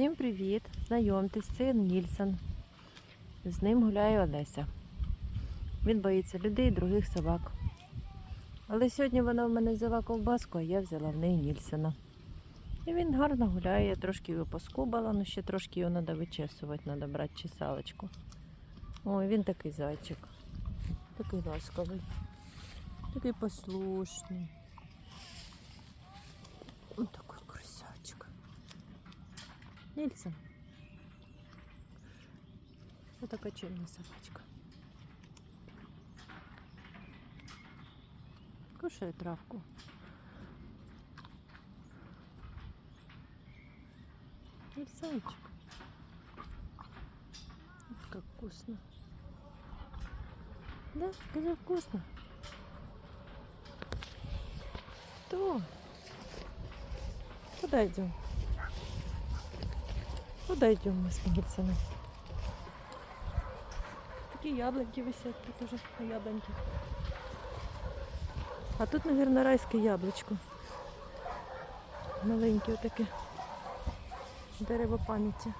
Всім привіт! Знайомтесь, це Нільсон. З ним гуляє Олеся. Він боїться людей других собак. Але сьогодні вона в мене взяла ковбаску, а я взяла в неї Нільсона. І він гарно гуляє, я трошки його поскубала, але ще трошки його треба вичесувати, треба брати чесалочку. Ой, він такий зайчик. Такий ласковий. Такий послушний. Нельсон. Вот такая черная собачка. Кушает травку. Нельсончик. Как вкусно. Да, как вкусно. Что? Куда идем? Куда идем мы с Нильсоном? Такие яблоки висят тут уже яблоньки. А тут, наверное, райське яблучко. Маленьке отаке. Дерево пам'яті.